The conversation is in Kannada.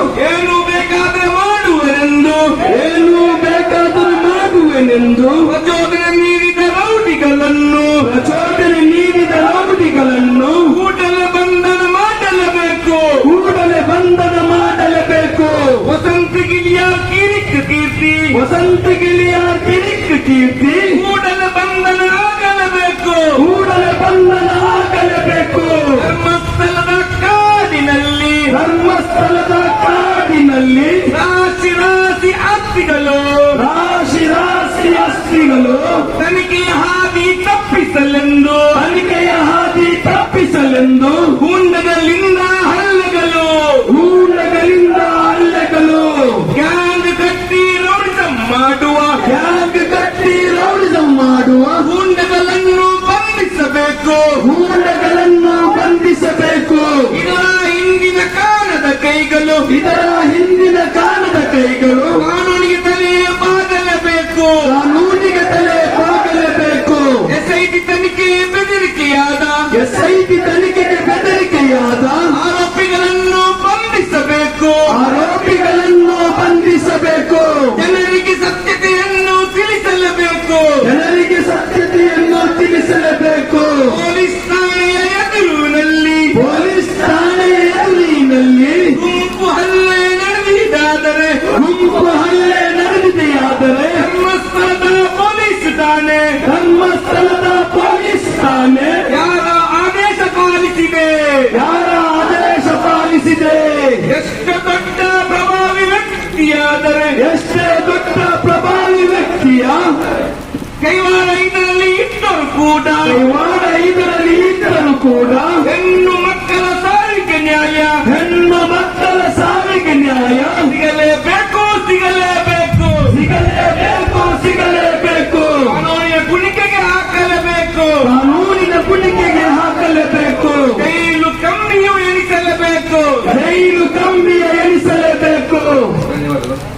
ಏನು ಬೇಕಾದರೆ ಮಾಡುವನೆಂದು ಏನು ಬೇಕಾದರೂ ಮಾಡುವನೆಂದು. ಪ್ರಚೋದನೆ ನೀಡಿದ ರೌಡಿಗಳನ್ನು. ಪ್ರಚೋದನೆ ನೀಡಿದ ರೌಡಿಗಳನ್ನು. ಕೂಡಲೇ ಬಂಧನ ಮಾಡಲೇಬೇಕು. ಕೂಡಲೇ ಬಂಧನ ಮಾಡಲಬೇಕು. ವಸಂತ ಗಿಳಿಯ ಕಿರಿಕ್ ಕೀರ್ತಿ. ವಸಂತ ಗಿಳಿಯ ಕಿರಿಕ್ ಕೀರ್ತಿ. ಕೂಡಲೇ ಬಂಧನ ಆಗಲೇಬೇಕು. ಕೂಡಲೇ ಬಂಧನ ಆಗಲೇಬೇಕು. ಧರ್ಮಸ್ಥಳದ ಕಾಡಿನಲ್ಲಿ. ಧರ್ಮಸ್ಥಳದ ಕಾಡಿನಲ್ಲಿ ರಾಶಿ ರಾಶಿ ಆಸ್ತಿಗಳು ರಾಶಿ ರಾಶಿ ಅಸ್ಥಿಗಳು ತನಿಖೆಯ ಹಾದಿ ತಪ್ಪಿಸಲೆಂದು. ತನಿಖೆಯ ಹಾದಿ ತಪ್ಪಿಸಲೆಂದು. ಹುಂಡದಲ್ಲಿಂದ ಹಲ್ಲೆಗಳು. ಹುಂಡದಲ್ಲಿಂದ ಹಲ್ಲೆಗಳು. ಗ್ಯಾಂಗ್ ಕಟ್ಟಿ ರೌಡಿಸಂ ಮಾಡುವ. ಗ್ಯಾಂಗ್ ಕಟ್ಟಿ ರೌಡಿಸಂ ಮಾಡುವ. ಹುಂಡಗಳನ್ನು ಬಂಧಿಸಬೇಕು. ಹೂಳಗಳನ್ನು ಕೈಗಳು ಕಾನೂನಿಗೆ ತಲೆ ಬಾಗಲೇಬೇಕು ಕಾನೂನಿಗೆ ತಲೆ ಬಾಗಲೇಬೇಕು ಎಸ್ಐಟಿ ತನಿಖೆ ಬೆದರಿಕೆಯಾದ. ಎಸ್ಐಟಿ ತನಿಖೆಗೆ ಬೆದರಿಕೆಯಾದ. ಆರೋಪಿಗಳನ್ನು ಬಂಧಿಸಬೇಕು. ಆರೋಪಿಗಳನ್ನು ಬಂಧಿಸಬೇಕು. ಜನರಿಗೆ ಸತ್ಯತೆಯನ್ನು ತಿಳಿಸಲೇಬೇಕು. ಜನರಿಗೆ ಸತ್ಯತೆಯನ್ನು ತಿಳಿಸಲೇಬೇಕು. ಎಷ್ಟು ದೊಡ್ಡ ಪ್ರಭಾವಿ ವ್ಯಕ್ತಿಯಾದರೆ? ಎಷ್ಟೇ ದೊಡ್ಡ ಪ್ರಭಾವಿ ವ್ಯಕ್ತಿಯ? ಕೈವಾಡ ಐದರಲ್ಲಿ ಇದ್ದರು ಕೂಡ. ಕೈವಾರ ಐದರಲ್ಲಿ ಇದ್ದರು ಕೂಡ. ಹೆಣ್ಣು ಮಕ್ಕಳ ಸಾರಿಗೆ ನ್ಯಾಯ. ಹೆಣ್ಣು ಮಕ್ಕಳ ಸಾರಿಗೆ ನ್ಯಾಯ. ಎಣಿಸಲೇಬೇಕು. ರೈಲು ಕಂಬಿಯ ಎಣಿಸಲೇಬೇಕು. ಧನ್ಯವಾದಗಳು.